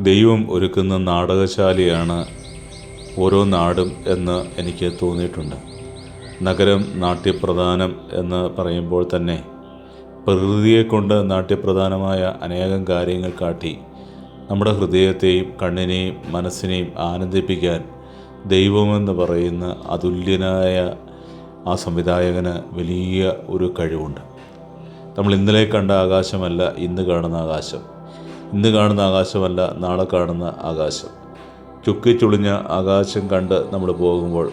ദൈവം ഒരുക്കുന്ന നാടകശാലയാണ് ഓരോ നാടും എന്ന് എനിക്ക് തോന്നിയിട്ടുണ്ട്. നഗരം നാട്യപ്രധാനം എന്ന് പറയുമ്പോൾ തന്നെ പ്രകൃതിയെ കൊണ്ട് നാട്യപ്രധാനമായ അനേകം കാര്യങ്ങൾ കാട്ടി നമ്മുടെ ഹൃദയത്തെയും കണ്ണിനെയും മനസ്സിനെയും ആനന്ദിപ്പിക്കാൻ ദൈവമെന്ന് പറയുന്ന അതുല്യനായ ആ സംവിധായകന് വലിയ ഒരു കഴിവുണ്ട്. നമ്മൾ ഇന്നലെ കണ്ട ആകാശമല്ല ഇന്ന് കാണുന്ന ആകാശം. ഇന്ന് കാണുന്ന ആകാശമല്ല നാളെ കാണുന്ന ആകാശം. ചുക്കി ചുളിഞ്ഞ ആകാശം കണ്ട് നമ്മൾ പോകുമ്പോൾ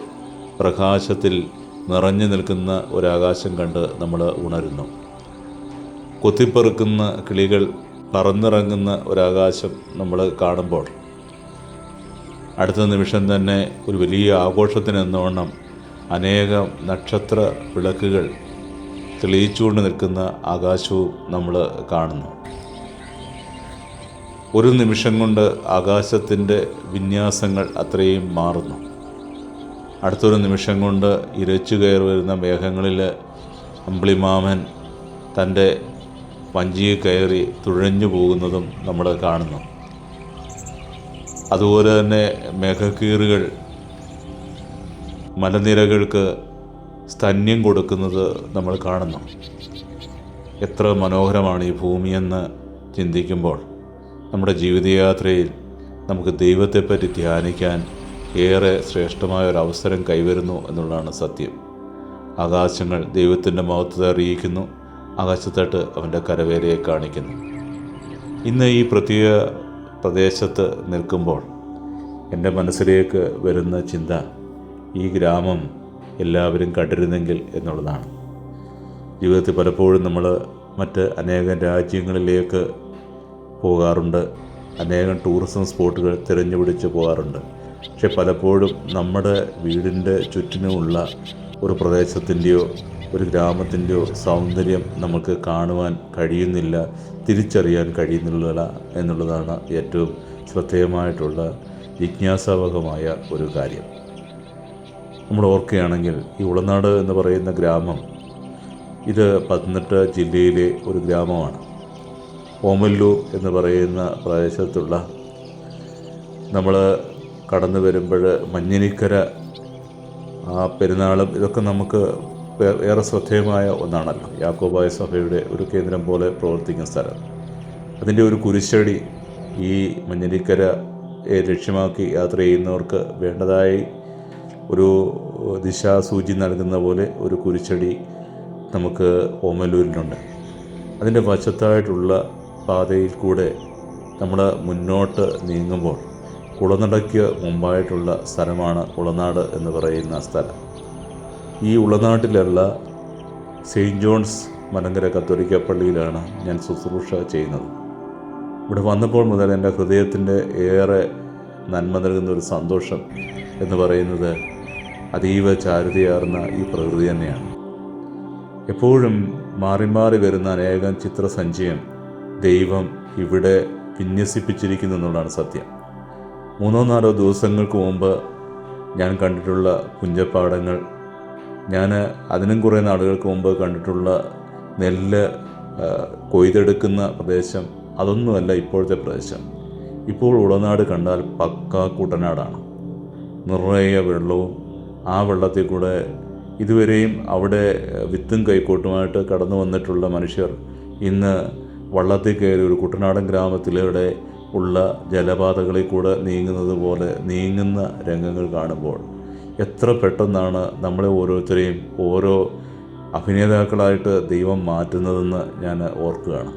പ്രകാശത്തിൽ നിറഞ്ഞു നിൽക്കുന്ന ഒരാകാശം കണ്ട് നമ്മൾ ഉണരുന്നു. കൊത്തിപ്പെറുക്കുന്ന കിളികൾ പറന്നിറങ്ങുന്ന ഒരാകാശം നമ്മൾ കാണുമ്പോൾ അടുത്ത നിമിഷം തന്നെ ഒരു വലിയ ആഘോഷത്തിനെന്നോണം അനേകം നക്ഷത്ര വിളക്കുകൾ തെളിയിച്ചുകൊണ്ട് നിൽക്കുന്ന ആകാശവും നമ്മൾ കാണുന്നു. ഒരു നിമിഷം കൊണ്ട് ആകാശത്തിന്റെ വിന്യാസങ്ങൾ അത്രയും മാറുന്നു. അടുത്തൊരു നിമിഷം കൊണ്ട് ഇരച്ചു കയറി വരുന്ന മേഘങ്ങളിൽ അമ്പിളിമാമൻ തന്റെ വഞ്ചിയിൽ കയറി തുഴഞ്ഞു പോകുന്നതും നമ്മൾ കാണുന്നു. അതുപോലെ തന്നെ മേഘക്കീറുകൾ മലനിരകൾക്ക് സ്തന്യം കൊടുക്കുന്നത് നമ്മൾ കാണുന്നു. എത്ര മനോഹരമാണ് ഈ ഭൂമിയെന്ന് ചിന്തിക്കുമ്പോൾ. നമ്മുടെ ജീവിതയാത്രയിൽ നമുക്ക് ദൈവത്തെപ്പറ്റി ധ്യാനിക്കാൻ ഏറെ ശ്രേഷ്ഠമായ ഒരു അവസരം കൈവരുന്നു എന്നുള്ളതാണ് സത്യം. ആകാശങ്ങൾ ദൈവത്തിന്റെ മഹത്വത്തെ അറിയിക്കുന്നു. ആകാശത്തട്ട് അവന്റെ കരവേലയെ കാണിക്കുന്നു. ഇന്ന് ഈ പ്രത്യേക പ്രദേശത്ത് നിൽക്കുമ്പോൾ എന്റെ മനസ്സിലേക്ക് വരുന്ന ചിന്ത ഈ ഗ്രാമം എല്ലാവരും കണ്ടിരുന്നെങ്കിൽ എന്നുള്ളതാണ്. ജീവിതത്തിൽ പലപ്പോഴും നമ്മൾ മറ്റ് അനേകം രാജ്യങ്ങളിലേക്ക് പോകാറുണ്ട്. അനേകം ടൂറിസം സ്പോട്ടുകൾ തിരഞ്ഞുപിടിച്ച് പോകാറുണ്ട്. പക്ഷെ പലപ്പോഴും നമ്മുടെ വീടിന്റെ ചുറ്റിനുമുള്ള ഒരു പ്രദേശത്തിന്റെയോ ഒരു ഗ്രാമത്തിന്റെയോ സൗന്ദര്യം നമുക്ക് കാണുവാൻ കഴിയുന്നില്ല തിരിച്ചറിയാൻ കഴിയുന്നില്ല എന്നുള്ളതാണ് ഏറ്റവും ശ്രദ്ധേയമായിട്ടുള്ള ജിജ്ഞാസാവകമായ ഒരു കാര്യം. നമ്മൾ ഓർക്കുകയാണെങ്കിൽ ഈ ഉളനാട് എന്ന് പറയുന്ന ഗ്രാമം ഇത് പത്തനംതിട്ട ജില്ലയിലെ ഒരു ഗ്രാമമാണ്. ഓമല്ലൂർ എന്ന് പറയുന്ന പ്രദേശത്തുള്ള നമ്മൾ കടന്നു വരുമ്പോൾ മഞ്ഞിനിക്കര ആ പെരുന്നാളും ഇതൊക്കെ നമുക്ക് ഏറെ ശ്രദ്ധേയമായ ഒന്നാണല്ലോ. യാക്കോബായ സഭയുടെ ഒരു കേന്ദ്രം പോലെ പ്രവർത്തിക്കുന്ന സ്ഥലം. അതിന്റെ ഒരു കുരിശടി ഈ മഞ്ഞിനിക്കരയെ ലക്ഷ്യമാക്കി യാത്ര ചെയ്യുന്നവർക്ക് വേണ്ടതായി ഒരു ദിശാസൂചി നൽകുന്ന പോലെ ഒരു കുരിശടി നമുക്ക് ഓമലൂരിലുണ്ട് അതിന്റെ വശത്തായിട്ടുള്ള പാതയിൽ കൂടെ നമ്മൾ മുന്നോട്ട് നീങ്ങുമ്പോൾ കുളനടയ്ക്ക് മുമ്പായിട്ടുള്ള സ്ഥലമാണ് ഉളനാട് എന്ന് പറയുന്ന സ്ഥലം. ഈ ഉളനാട്ടിലുള്ള സെയിന്റ് ജോൺസ് മലങ്കര കത്തോലിക്ക പള്ളിയിലാണ് ഞാൻ ശുശ്രൂഷ ചെയ്യുന്നത്. ഇവിടെ വന്നപ്പോൾ മുതൽ എന്റെ ഹൃദയത്തിന്റെ ഏറെ നന്മ നൽകുന്ന ഒരു സന്തോഷം എന്ന് പറയുന്നത് അതീവ ചാരുതയാർന്ന ഈ പ്രകൃതി തന്നെയാണ്. എപ്പോഴും മാറി മാറി വരുന്ന അനേകം ചിത്രസഞ്ചയം ദൈവം ഇവിടെ വിന്യസിപ്പിച്ചിരിക്കുന്നു എന്നുള്ളതാണ് സത്യം. മൂന്നോ നാലോ ദിവസങ്ങൾക്ക് മുമ്പ് ഞാൻ കണ്ടിട്ടുള്ള കുഞ്ഞപ്പാടങ്ങൾ ഞാൻ അതിനും കുറേ നാളുകൾക്ക് മുമ്പ് കണ്ടിട്ടുള്ള നെല്ല് കൊയ്തെടുക്കുന്ന പ്രദേശം അതൊന്നുമല്ല ഇപ്പോഴത്തെ പ്രദേശം. ഇപ്പോൾ ഉളനാട് കണ്ടാൽ പക്ക കുട്ടനാടാണ്. നിറയെ വെള്ളവും ആ വെള്ളത്തിൽ കൂടെ ഇതുവരെയും അവിടെ വിത്തും കൈക്കോട്ടുമായിട്ട് കടന്നു വന്നിട്ടുള്ള മനുഷ്യർ ഇന്ന് വള്ളത്തിൽ കയറി ഒരു കുട്ടനാടൻ ഗ്രാമത്തിലൂടെ ഉള്ള ജലപാതകളിൽ കൂടെ നീങ്ങുന്നത് പോലെ നീങ്ങുന്ന രംഗങ്ങൾ കാണുമ്പോൾ എത്ര പെട്ടെന്നാണ് നമ്മളെ ഓരോരുത്തരെയും ഓരോ അഭിനേതാക്കളായിട്ട് ദൈവം മാറ്റുന്നതെന്ന് ഞാൻ ഓർക്കുകയാണ്.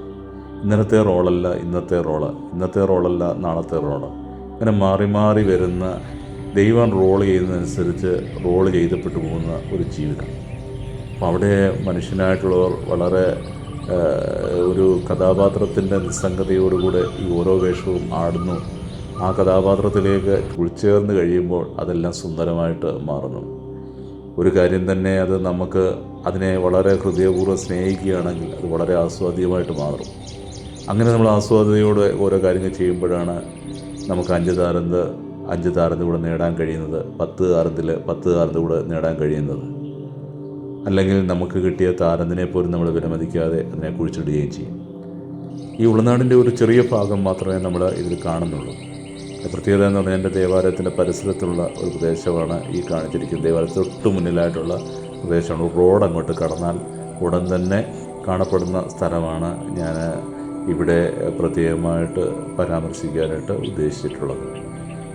ഇന്നലത്തെ റോളല്ല ഇന്നത്തെ റോൾ. ഇന്നത്തെ റോളല്ല നാളത്തെ റോൾ. അങ്ങനെ മാറി മാറി വരുന്ന ദൈവം റോൾ ചെയ്യുന്നതനുസരിച്ച് റോൾ ചെയ്തപ്പെട്ടു പോകുന്ന ഒരു ജീവിതം. അപ്പോൾ അവിടെ മനുഷ്യനായിട്ടുള്ളവർ വളരെ ഒരു കഥാപാത്രത്തിന്റെ നിസ്സംഗതയോടുകൂടെ ഈ ഓരോ വേഷവും ആടുന്നു. ആ കഥാപാത്രത്തിലേക്ക് ഉൾച്ചേർന്ന് കഴിയുമ്പോൾ അതെല്ലാം സുന്ദരമായിട്ട് മാറുന്നു. ഒരു കാര്യം തന്നെ അത് നമുക്ക് അതിനെ വളരെ ഹൃദയപൂർവം സ്നേഹിക്കുകയാണെങ്കിൽ അത് വളരെ ആസ്വാദ്യമായിട്ട് മാറും. അങ്ങനെ നമ്മൾ ആസ്വാദ്യതയോടെ ഓരോ കാര്യങ്ങൾ ചെയ്യുമ്പോഴാണ് നമുക്ക് അഞ്ച് താരന്ത് അഞ്ച് താരന്ത് കൂടെ നേടാൻ കഴിയുന്നത് പത്ത് താരത്തിൽ പത്ത് താരന്ത് കൂടെ നേടാൻ കഴിയുന്നത്. അല്ലെങ്കിൽ നമുക്ക് കിട്ടിയ താരത്തിനെ പോലും നമ്മൾ വിലമതിക്കാതെ അതിനെ കുഴിച്ചിടുകയും ചെയ്യും. ഈ ഉൾനാടിന്റെ ഒരു ചെറിയ ഭാഗം മാത്രമേ നമ്മൾ ഇതിൽ കാണുന്നുള്ളൂ. പ്രത്യേകത എന്ന് പറഞ്ഞാൽ എന്റെ ദേവാലയത്തിന്റെ പരിസരത്തുള്ള ഒരു പ്രദേശമാണ് ഈ കാണിച്ചിരിക്കുന്നത്. ദേവാലയത്തിന് തൊട്ട് മുന്നിലായിട്ടുള്ള പ്രദേശമാണ്. റോഡ് അങ്ങോട്ട് കടന്നാൽ ഉടൻ തന്നെ കാണപ്പെടുന്ന സ്ഥലമാണ് ഞാൻ ഇവിടെ പ്രത്യേകമായിട്ട് പരാമർശിക്കാനായിട്ട് ഉദ്ദേശിച്ചിട്ടുള്ളത്.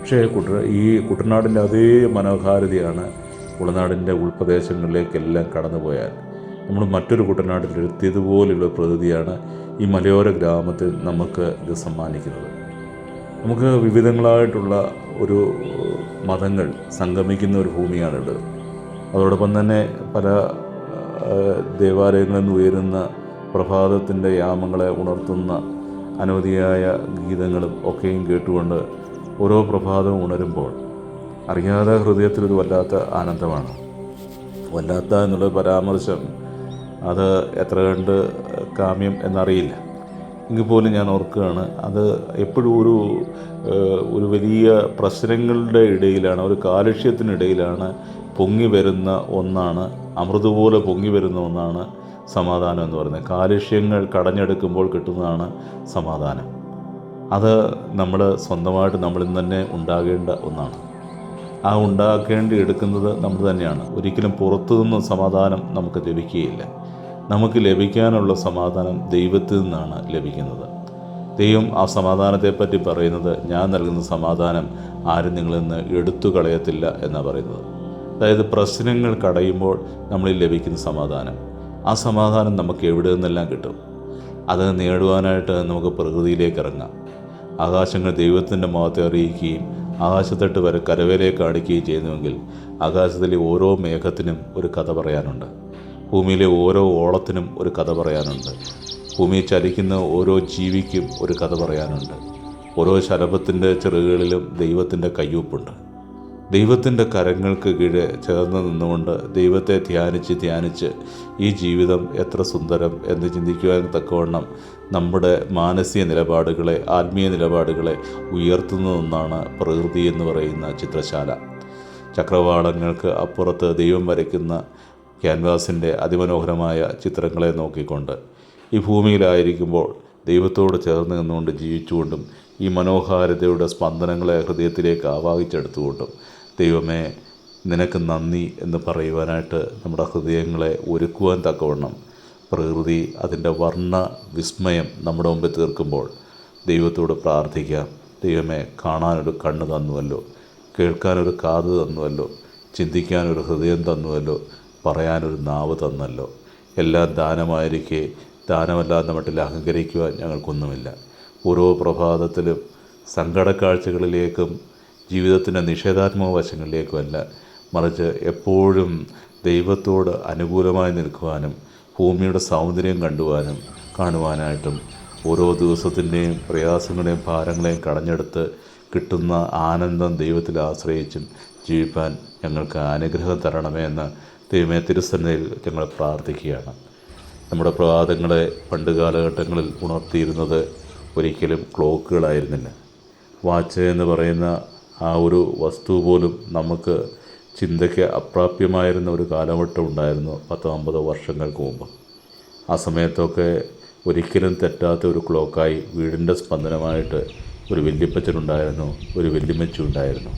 പക്ഷേ കുട്ട ഈ കുട്ടനാടിന്റെ അതേ മനോഹാരിതയാണ് ഉളനാടിന്റെ ഉൾപ്രദേശങ്ങളിലേക്കെല്ലാം കടന്നു പോയാൽ നമ്മൾ മറ്റൊരു കുട്ടനാട്ടിലെത്തിയതുപോലെയുള്ള പ്രകൃതിയാണ് ഈ മലയോര ഗ്രാമത്തിൽ നമുക്ക് ഇത് സമ്മാനിക്കുന്നത്. നമുക്ക് വിവിധങ്ങളായിട്ടുള്ള ഒരു മതങ്ങൾ സംഗമിക്കുന്ന ഒരു ഭൂമിയാണിത്. അതോടൊപ്പം തന്നെ പല ദേവാലയങ്ങളിൽ നിന്ന് ഉയരുന്ന പ്രഭാതത്തിന്റെ യാമങ്ങളെ ഉണർത്തുന്ന അനവധിയായ ഗീതങ്ങളും ഒക്കെയും കേട്ടുകൊണ്ട് ഓരോ പ്രഭാതവും ഉണരുമ്പോൾ അറിയാതെ ഹൃദയത്തിലൊരു വല്ലാത്ത ആനന്ദമാണ്. വല്ലാത്ത എന്നുള്ള പരാമർശം അത് എത്ര കണ്ട് കാമ്യം എന്നറിയില്ല. എങ്കിൽ പോലും ഞാൻ ഓർക്കുകയാണ് അത് എപ്പോഴും ഒരു ഒരു വലിയ പ്രശ്നങ്ങളുടെ ഇടയിലാണ് ഒരു കാലുഷ്യത്തിനിടയിലാണ് പൊങ്ങി വരുന്ന ഒന്നാണ് അമൃത് പോലെ പൊങ്ങി വരുന്ന ഒന്നാണ് സമാധാനം എന്ന് പറയുന്നത്. കാലുഷ്യങ്ങൾ കടഞ്ഞെടുക്കുമ്പോൾ കിട്ടുന്നതാണ് സമാധാനം. അത് നമ്മൾ സ്വന്തമായിട്ട് നമ്മളിൽ തന്നെ ഉണ്ടാകേണ്ട ഒന്നാണ്. ആ ഉണ്ടാക്കേണ്ടി എടുക്കുന്നത് നമ്മൾ തന്നെയാണ്. ഒരിക്കലും പുറത്തു പുറത്തുനിന്ന് സമാധാനം നമുക്ക് ലഭിക്കുകയില്ല. നമുക്ക് ലഭിക്കാനുള്ള സമാധാനം ദൈവത്തിൽ നിന്നാണ് ലഭിക്കുന്നത്. ദൈവം ആ സമാധാനത്തെപ്പറ്റി പറയുന്നത് ഞാൻ നൽകുന്ന സമാധാനം ആരും നിങ്ങളിൽ നിന്ന് എടുത്തു കളയത്തില്ല എന്നാണ് പറയുന്നത്. അതായത് പ്രശ്നങ്ങൾ കടയുമ്പോൾ നമ്മളിൽ ലഭിക്കുന്ന സമാധാനം. ആ സമാധാനം നമുക്ക് എവിടെ നിന്നെല്ലാം കിട്ടും? അത് നേടുവാനായിട്ട് നമുക്ക് പ്രകൃതിയിലേക്ക് ഇറങ്ങാം. ആകാശങ്ങൾ ദൈവത്തിന്റെ മുഖത്തെ അറിയിക്കുകയും ആകാശത്തട്ട് വരെ കരവേലയെ കാണിക്കുകയും ചെയ്യുന്നുവെങ്കിൽ ആകാശത്തിലെ ഓരോ മേഘത്തിനും ഒരു കഥ പറയാനുണ്ട്. ഭൂമിയിലെ ഓരോ ഓളത്തിനും ഒരു കഥ പറയാനുണ്ട്. ഭൂമിയിൽ ചലിക്കുന്ന ഓരോ ജീവിക്കും ഒരു കഥ പറയാനുണ്ട്. ഓരോ ശലഭത്തിന്റെ ചെറുകളിലും ദൈവത്തിന്റെ കയ്യൊപ്പുണ്ട്. ദൈവത്തിന്റെ കരങ്ങൾക്ക് കീഴെ ചേർന്ന് നിന്നുകൊണ്ട് ദൈവത്തെ ധ്യാനിച്ച് ധ്യാനിച്ച് ഈ ജീവിതം എത്ര സുന്ദരം എന്ന് ചിന്തിക്കുവാൻ തക്കവണ്ണം നമ്മുടെ മാനസിക നിലപാടുകളെ ആത്മീയ നിലപാടുകളെ ഉയർത്തുന്ന ഒന്നാണ് പ്രകൃതി എന്ന് പറയുന്ന ചിത്രശാല. ചക്രവാളങ്ങൾക്ക് അപ്പുറത്ത് ദൈവം വരയ്ക്കുന്ന ക്യാൻവാസിന്റെ അതിമനോഹരമായ ചിത്രങ്ങളെ നോക്കിക്കൊണ്ട് ഈ ഭൂമിയിലായിരിക്കുമ്പോൾ ദൈവത്തോട് ചേർന്ന് നിന്നുകൊണ്ട് ജീവിച്ചുകൊണ്ടും ഈ മനോഹാരിതയുടെ സ്പന്ദനങ്ങളെ ഹൃദയത്തിലേക്ക് ആവാഹിച്ചെടുത്തുകൊണ്ടും ദൈവമേ നിനക്ക് നന്ദി എന്ന് പറയുവാനായിട്ട് നമ്മുടെ ഹൃദയങ്ങളെ ഒരുക്കുവാൻ തക്കവണ്ണം പ്രകൃതി അതിന്റെ വർണ വിസ്മയം നമ്മുടെ മുമ്പിൽ തീർക്കുമ്പോൾ ദൈവത്തോട് പ്രാർത്ഥിക്കാം ദൈവമേ കാണാനൊരു കണ്ണ് തന്നുവല്ലോ. കേൾക്കാനൊരു കാത് തന്നുവല്ലോ. ചിന്തിക്കാനൊരു ഹൃദയം തന്നുവല്ലോ. പറയാനൊരു നാവ് തന്നല്ലോ. എല്ലാം ദാനമായിരിക്കെ. ദാനമല്ലാതെ മട്ടിൽ അഹങ്കരിക്കുവാൻ ഞങ്ങൾക്കൊന്നുമില്ല. ഓരോ പ്രഭാതത്തിലും സങ്കടക്കാഴ്ചകളിലേക്കും ജീവിതത്തിന്റെ നിഷേധാത്മക വശങ്ങളിലേക്കുമല്ല. മറിച്ച് എപ്പോഴും ദൈവത്തോട് അനുകൂലമായി നിൽക്കുവാനും ഭൂമിയുടെ സൗന്ദര്യം കണ്ടുവാനും കാണുവാനായിട്ടും ഓരോ ദിവസത്തിന്റെയും പ്രയാസങ്ങളെയും ഭാരങ്ങളെയും കടഞ്ഞെടുത്ത് കിട്ടുന്ന ആനന്ദം ദൈവത്തിൽ ആശ്രയിച്ചും ജീവിപ്പാൻ ഞങ്ങൾക്ക് അനുഗ്രഹം തരണമേ എന്ന് ദൈവമേ തിരുസന്നയിൽ ഞങ്ങൾ പ്രാർത്ഥിക്കുകയാണ്. നമ്മുടെ പ്രഭാതങ്ങളെ പണ്ട് കാലഘട്ടങ്ങളിൽ ഉണർത്തിയിരുന്നത് ഒരിക്കലും ക്ലോക്കുകളായിരുന്നില്ല. വാച്ച് എന്ന് പറയുന്ന ആ ഒരു വസ്തു പോലും നമുക്ക് ചിന്തയ്ക്ക് അപ്രാപ്യമായിരുന്ന ഒരു കാലഘട്ടം ഉണ്ടായിരുന്നു പത്തോ അമ്പതോ വർഷങ്ങൾക്ക് മുമ്പ്. ആ സമയത്തൊക്കെ ഒരിക്കലും തെറ്റാത്ത ഒരു ക്ലോക്കായി വീടിന്റെ സ്പന്ദനമായിട്ട് ഒരു വല്യപ്പച്ചനുണ്ടായിരുന്നു ഒരു വല്യമ്മച്ചി ഉണ്ടായിരുന്നു.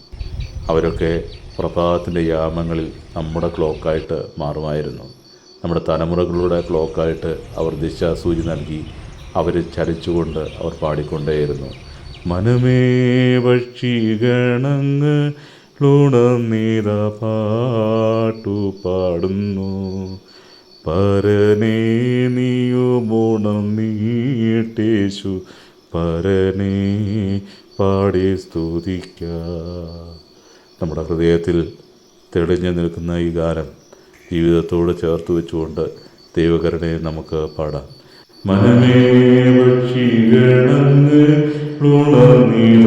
അവരൊക്കെ പ്രഭാതത്തിന്റെ യാമങ്ങളിൽ നമ്മുടെ ക്ലോക്കായിട്ട് മാറുമായിരുന്നു. നമ്മുടെ തലമുറകളുടെ ക്ലോക്കായിട്ട് അവർ ദിശാസൂചി നൽകി അവർ ചലിച്ചുകൊണ്ട് അവർ പാടിക്കൊണ്ടേയിരുന്നു. മനമേ പക്ഷിഗണങ്ങ് ലുണർന്നിത പാട്ടു പാടുന്നു പരനേ നീയുമോണം നീട്ടേശു. പരനേ പാടി സ്തുതിക്ക. നമ്മുടെ ഹൃദയത്തിൽ തെളിഞ്ഞു നിൽക്കുന്ന ഈ ഗാനം ജീവിതത്തോട് ചേർത്ത് വെച്ചുകൊണ്ട് ദൈവകരുണയെ നമുക്ക് പാടാം. മനമേ പക്ഷികളങ്ങ് ഉണർന്നിട